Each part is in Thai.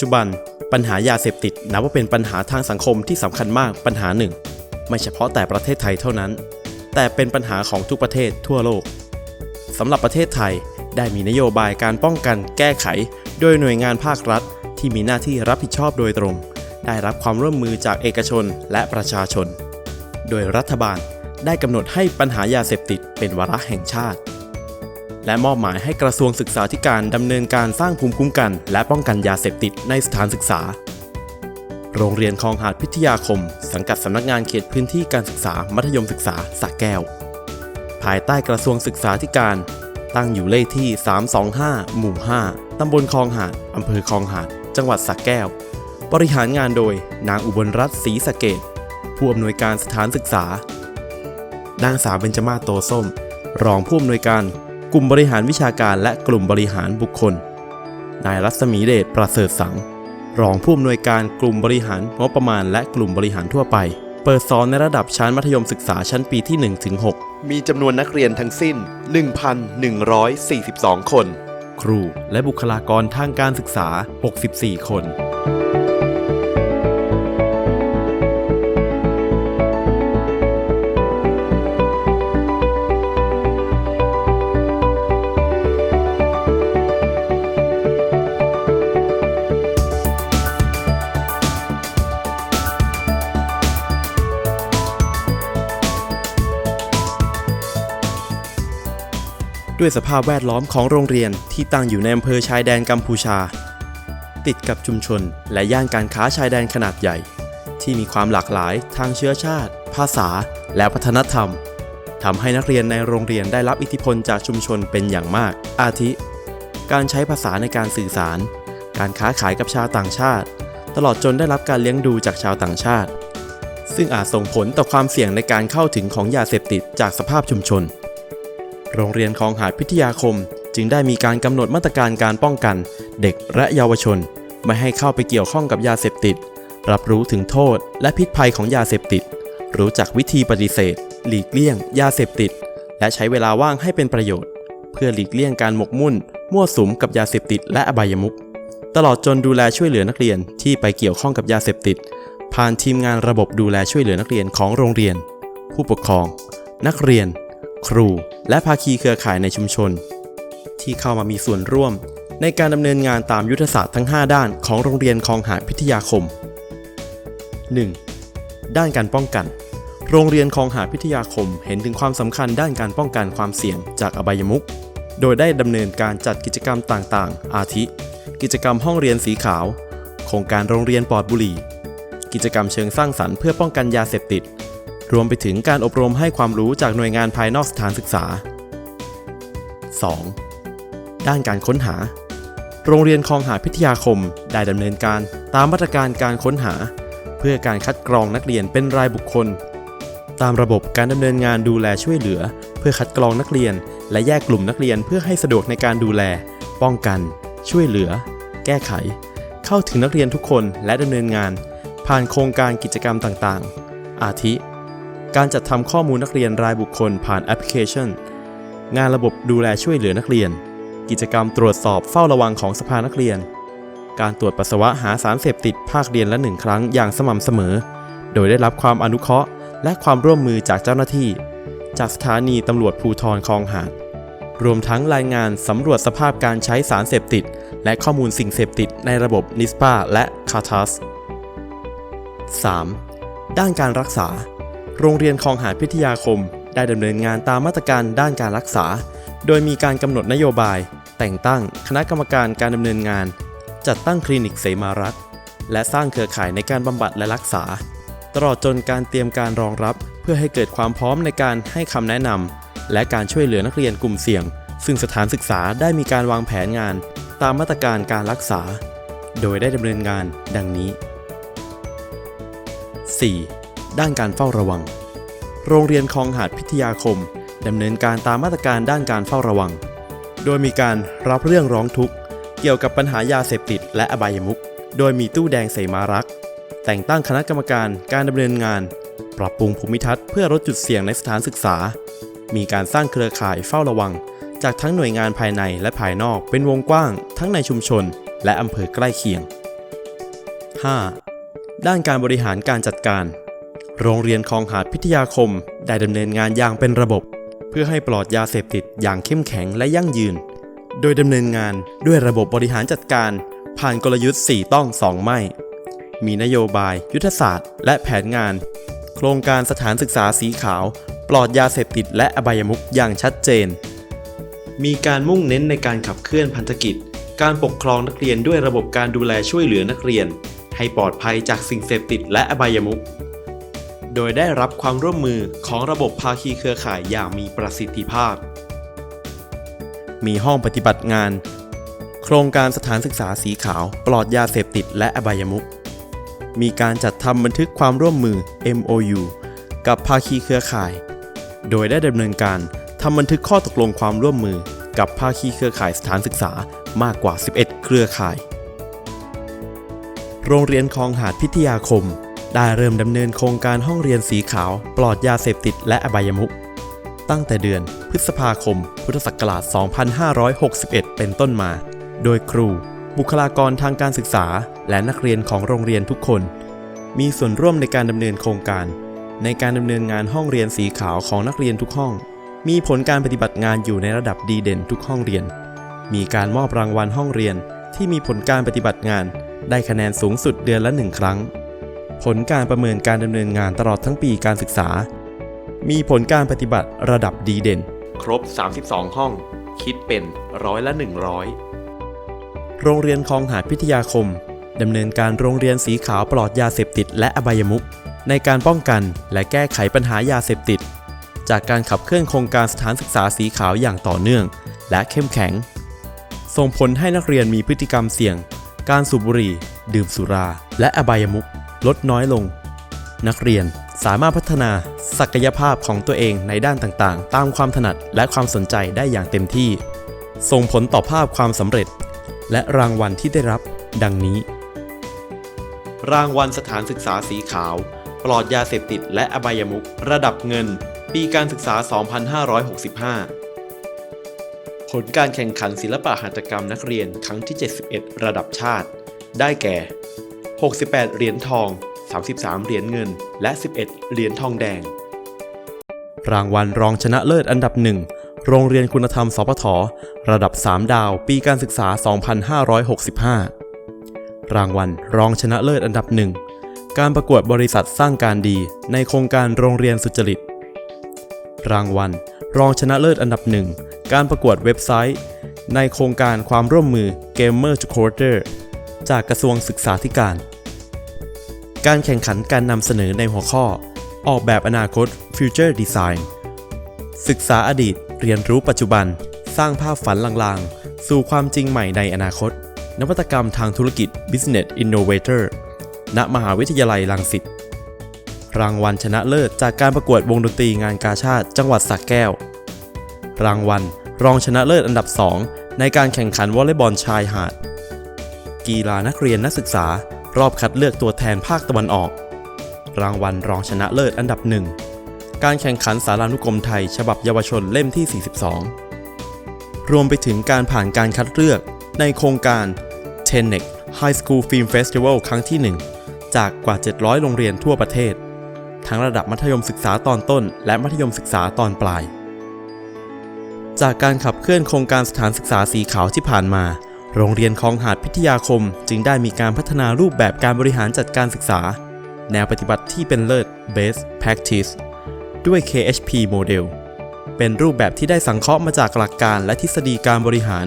ปัจจุบัน ปัญหายาเสพติดนับว่าเป็นปัญหาทางสังคมที่สำคัญมากปัญหาหนึ่ง ไม่เฉพาะแต่ประเทศไทยเท่านั้น แต่เป็นปัญหาของทุกประเทศทั่วโลกสำหรับประเทศไทยได้มีนโยบายการป้องกันแก้ไข โดยหน่วยงานภาครัฐ ที่มีหน้าที่รับผิดชอบโดยตรง ได้รับความร่วมมือจากเอกชนและประชาชน โดยรัฐบาลได้กำหนดให้ปัญหายาเสพติดเป็นวาระแห่งชาติ และมอบหมายให้กระทรวงศึกษาธิการดำเนินการสร้างภูมิคุ้มกัน และป้องกันยาเสพติดในสถานศึกษา โรงเรียนคลองหาดพิทยาคม สังกัดสำนักงานเขตพื้นที่การศึกษามัธยมศึกษาสระแก้ว ภายใต้กระทรวงศึกษาธิการ ตั้งอยู่เลขที่ 325 หมู่ 5 ตำบลคลองหาดอำเภอคลองหาด จังหวัดสระแก้ว บริหารงานโดยนางอุบลรัตน์ศรีสะเกดผู้อำนวยการสถานศึกษา นางสาวเบญจมาศโตส้ม รองผู้อำนวยการ กลุ่มบริหารวิชาการและกลุ่มบริหารบุคคล นายรัศมีเดชประเสริฐสัง รองผู้อำนวยการกลุ่มบริหารงบประมาณและกลุ่มบริหารทั่วไป เปิดสอนในระดับชั้นมัธยมศึกษาชั้นปีที่1ถึง6มีจำนวนนักเรียนทั้งสิ้น 1,142 คน ครูและบุคลากรทางการศึกษา 64 คน ด้วยสภาพแวดล้อมของโรงเรียนที่ตั้งอยู่ในอำเภอชายแดนกัมพูชา ติดกับชุมชนและย่านการค้าชายแดนขนาดใหญ่ ที่มีความหลากหลายทางเชื้อชาติ ภาษา และวัฒนธรรมทำให้นักเรียนในโรงเรียนได้รับอิทธิพลจากชุมชนเป็นอย่างมาก อาทิ การใช้ภาษาในการสื่อสาร การค้าขายกับชาวต่างชาติ ตลอดจนได้รับการเลี้ยงดูจากชาวต่างชาติ ซึ่งอาจส่งผลต่อความเสี่ยงในการเข้าถึงของยาเสพติดจากสภาพชุมชน โรงเรียนคลองหาดพิทยาคม จึงได้มีการกำหนดมาตรการการป้องกัน เด็กและเยาวชน ไม่ให้เข้าไปเกี่ยวข้องกับยาเสพติด รับรู้ถึงโทษและพิษภัยของยาเสพติด รู้จักวิธีปฏิเสธ หลีกเลี่ยง ยาเสพติด และใช้เวลาว่างให้เป็นประโยชน์ เพื่อหลีกเลี่ยงการหมกมุ่น มั่วสุมกับยาเสพติด และอบายมุขตลอดจนดูแลช่วยเหลือนักเรียนที่ไปเกี่ยวข้องกับยาเสพติด ผ่านทีมงานระบบดูแลช่วยเหลือนักเรียนของโรงเรียน ผู้ปกครอง นักเรียน ครู และภาคีเครือข่ายในชุมชน ที่เข้ามามีส่วนร่วม ในการดำเนินงานตามยุทธศาสตร์ทั้ง 5 ด้านของโรงเรียนคลองหาดพิทยาคม 1. ด้านการป้องกัน โรงเรียนคลองหาดพิทยาคมเห็นถึงความสำคัญด้านการป้องกันความเสี่ยงจากอบายมุขโดยได้ดำเนินการจัดกิจกรรมต่างๆ อาทิ กิจกรรมห้องเรียนสีขาว โครงการโรงเรียนปลอดบุหรี่ กิจกรรมเชิงสร้างสรรค์เพื่อป้องกันยาเสพติด รวมไปถึงการอบรมให้ความรู้จากหน่วยงานภายนอกสถานศึกษา 2. ด้านการค้นหา โรงเรียนคลองหาพิทยาคมได้ดำเนินการตามมาตรการการค้นหา เพื่อการคัดกรองนักเรียนเป็นรายบุคคล ตามระบบการดำเนินงานดูแลช่วยเหลือ เพื่อคัดกรองนักเรียน และแยกกลุ่มนักเรียนเพื่อให้สะดวกในการดูแล ป้องกัน ช่วยเหลือ แก้ไข เข้าถึงนักเรียนทุกคนและดำเนินงาน ผ่านโครงการกิจกรรมต่างๆ อาทิ การจัดทำข้อมูลนักเรียนรายบุคคลผ่านแอปพลิเคชัน งานระบบดูแลช่วยเหลือนักเรียน กิจกรรมตรวจสอบเฝ้าระวังของสภานักเรียน การตรวจปัสสาวะหาสารเสพติดภาคเรียนละหนึ่งครั้งอย่างสม่ำเสมอ โดยได้รับความอนุเคราะห์ และความร่วมมือจากเจ้าหน้าที่ จากสถานีตำรวจภูธรคลองหาดรวมทั้งรายงานสำรวจสภาพการใช้สารเสพติด และข้อมูลสิ่งเสพติดในระบบนิสปาและคาทัส 3. ด้านการรักษา โรงเรียนคลองหาดพิทยาคม ได้ดำเนินงานตามมาตรการด้านการรักษา โดยมีการกำหนดนโยบาย แต่งตั้งคณะกรรมการการดำเนินงาน จัดตั้งคลินิกเสมารักษ์และสร้างเครือข่ายในการบำบัดและรักษา ตลอดจนการเตรียมการรองรับ เพื่อให้เกิดความพร้อมในการให้คำแนะนำและการช่วยเหลือนักเรียนกลุ่มเสี่ยง ซึ่งสถานศึกษาได้มีการวางแผนงาน ตามมาตรการการรักษา โดยได้ดำเนินงานดังนี้ 4. ด้านการเฝ้าระวัง โรงเรียนคลองหาดพิทยาคมดำเนินการตามมาตรการด้านการเฝ้าระวัง โดยมีการรับเรื่องร้องทุกข์ เกี่ยวกับปัญหายาเสพติดและอบายมุขโดยมีตู้แดงเสมารักษ์แต่งตั้งคณะกรรมการการดำเนินงาน ปรับปรุงภูมิทัศน์เพื่อลดจุดเสี่ยงในสถานศึกษา มีการสร้างเครือข่ายเฝ้าระวัง จากทั้งหน่วยงานภายในและภายนอกเป็นวงกว้าง ทั้งในชุมชน และอำเภอใกล้เคียง 5. ด้านการบริหารการจัดการ โรงเรียนคลองหาดพิทยาคม ได้ดำเนินงานอย่างเป็นระบบ เพื่อให้ปลอดยาเสพติดอย่างเข้มแข็งและยั่งยืน โดยดำเนินงานด้วยระบบบริหารจัดการ ผ่านกลยุทธ์ 4 ต้อง 2 ไม่ มีนโยบาย ยุทธศาสตร์ และแผนงาน โครงการสถานศึกษาสีขาว ปลอดยาเสพติดและอบายมุขอย่างชัดเจน มีการมุ่งเน้นในการขับเคลื่อนพันธกิจ การปกครองนักเรียนด้วยระบบการดูแลช่วยเหลือนักเรียน ให้ปลอดภัยจากสิ่งเสพติดและอบายมุข โดยได้รับความร่วมมือของระบบภาคีเครือข่ายอย่างมีประสิทธิภาพ มีห้องปฏิบัติงาน โครงการสถานศึกษาสีขาวปลอดยาเสพติดและอบายมุขมีการจัดทำบันทึกความร่วมมือ MOU กับภาคีเครือข่าย โดยได้ดำเนินการทำบันทึกข้อตกลงความร่วมมือ กับภาคีเครือข่ายสถานศึกษามากกว่า 11 เครือข่าย โรงเรียนคลองหาดพิทยาคม ได้เริ่มดำเนินโครงการห้องเรียนสีขาวปลอดยาเสพติดและอบายมุขตั้งแต่เดือนพฤษภาคม พุทธศักราช 2561 เป็นต้นมา โดยครู บุคลากรทางการศึกษา และนักเรียนของโรงเรียนทุกคน มีส่วนร่วมในการดำเนินโครงการ ในการดำเนินงานห้องเรียนสีขาวของนักเรียนทุกห้อง มีผลการปฏิบัติงานอยู่ในระดับดีเด่นทุกห้องเรียน มีการมอบรางวัลห้องเรียนที่มีผลการปฏิบัติงาน ได้คะแนนสูงสุดเดือนละหนึ่งครั้ง ผลการประเมินการดำเนินงานตลอดทั้งปีการศึกษา มีผลการปฏิบัติระดับดีเด่น ครบ 32 ห้อง คิดเป็นร้อยละ 100 โรงเรียนคลองหาดพิทยาคมดำเนินการโรงเรียนสีขาวปลอดยาเสพติดและอบายมุขในการป้องกันและแก้ไขปัญหายาเสพติด จากการขับเคลื่อนโครงการสถานศึกษาสีขาวอย่างต่อเนื่อง และเข้มแข็ง ส่งผลให้นักเรียนมีพฤติกรรมเสี่ยง การสูบบุหรี่ ดื่มสุรา และอบายมุข ลดน้อยลง นักเรียนสามารถพัฒนาศักยภาพของตัวเองในด้านต่างๆ ตามความถนัดและความสนใจได้อย่างเต็มที่ ส่งผลต่อภาพความสำเร็จ และรางวัลที่ได้รับ ดังนี้ รางวัลสถานศึกษาสีขาว ปลอดยาเสพติดและอบายมุขระดับเงิน ปีการศึกษา 2565 ผลการแข่งขันศิลปะหัตถกรรมนักเรียนครั้งที่ 71 ระดับชาติ ได้แก่ 68 เหรียญทอง 33 เหรียญเงิน และ 11 เหรียญทองแดง รางวัลรองชนะเลิศอันดับหนึ่งโรงเรียนคุณธรรมสพทระดับ 3 ดาว ปีการศึกษา 2565 รางวัลรองชนะเลิศอันดับหนึ่งการประกวดบริษัทสร้างการดีในโครงการโรงเรียนสุจริต รางวัล รองชนะเลิศอันดับหนึ่งการประกวดเว็บไซต์ ในโครงการความร่วมมือ Gamer to Quarter จากกระทรวงศึกษาธิการ การแข่งขันการนำเสนอในหัวข้อ ออกแบบอนาคต Future Design ศึกษาอดีต เรียนรู้ปัจจุบัน สร้างภาพฝันลางๆ สู่ความจริงใหม่ในอนาคต นวัตกรรมทางธุรกิจ Business Innovator ณ มหาวิทยาลัยรังสิต รางวัลชนะเลิศจากการประกวดวงดนตรีงานกาชาติจังหวัดสระแก้ว รางวัลรองชนะเลิศอันดับ 2 ในการแข่งขันวอลเลย์บอลชายหาด กีฬานักเรียนนักศึกษา รอบคัดเลือกตัวแทนภาคตะวันออก รางวัลรองชนะเลิศอันดับหนึ่งการแข่งขันสารานุกรมไทย ฉบับเยาวชนเล่มที่ 42 รวมไปถึงการผ่านการคัดเลือกในโครงการ t e n e c High School Film Festival ครั้งที่ 1 จากกว่า 700 โรงเรียนทั่วประเทศ ทั้งระดับมัธยมศึกษาตอนต้น และมัธยมศึกษาตอนปลาย จากการขับเคลื่อนโครงการสถานศึกษาสีขาวที่ผ่านมา โรงเรียนคลองหาดพิทยาคมจึงได้มีการพัฒนารูปแบบการบริหารจัดการศึกษา แนวปฏิบัติที่เป็นเลิศ Best Practice ด้วย KHP Model เป็นรูปแบบที่ได้สังเคราะห์มาจากหลักการและทฤษฎีการบริหาร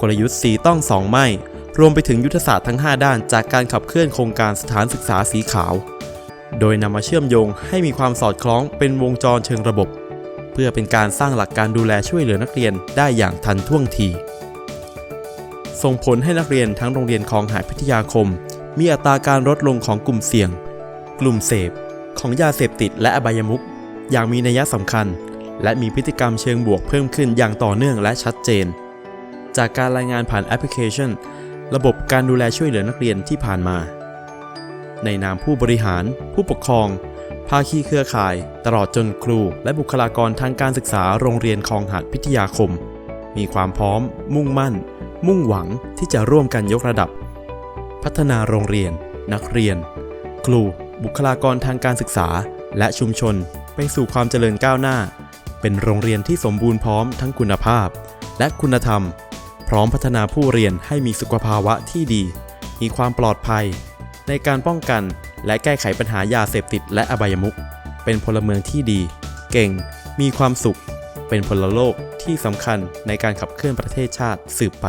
กลยุทธ์สีต้องสองไม่ รวมไปถึงยุทธศาสตร์ทั้ง 5 ด้านจากการขับเคลื่อนโครงการสถานศึกษาสีขาว โดยนำมาเชื่อมโยงให้มีความสอดคล้องเป็นวงจรเชิงระบบ เพื่อเป็นการสร้างหลักการดูแลช่วยเหลือนักเรียนได้อย่างทันท่วงที ส่งผลให้นักเรียนทั้งโรงเรียนคลองหาดพิทยาคม มีอัตราการลดลงของกลุ่มเสี่ยง กลุ่มเสพ ของยาเสพติดและอบายมุขอย่างมีนัยสำคัญ และมีพฤติกรรมเชิงบวกเพิ่มขึ้นอย่างต่อเนื่องและชัดเจน จากการรายงานผ่านแอปพลิเคชัน ระบบการดูแลช่วยเหลือนักเรียนที่ผ่านมา ในนามผู้บริหาร ผู้ปกครอง ภาคีเครือข่าย ตลอดจนครู และบุคลากรทางการศึกษาโรงเรียนคลองหาดพิทยาคม มีความพร้อม มุ่งมั่น มุ่งหวังที่จะร่วมกันยกระดับ พัฒนาโรงเรียน นักเรียน ครู บุคลากรทางการศึกษา และชุมชน ไปสู่ความเจริญก้าวหน้า เป็นโรงเรียนที่สมบูรณ์พร้อมทั้งคุณภาพ และคุณธรรม พร้อมพัฒนาผู้เรียนให้มีสุขภาวะที่ดี มีความปลอดภัย ในการป้องกันและแก้ไขปัญหายาเสพติดและอบายมุขเป็นพลเมืองที่ดี เก่ง มีความสุข เป็นพลโลก ที่สำคัญในการขับเคลื่อนประเทศชาติสืบไป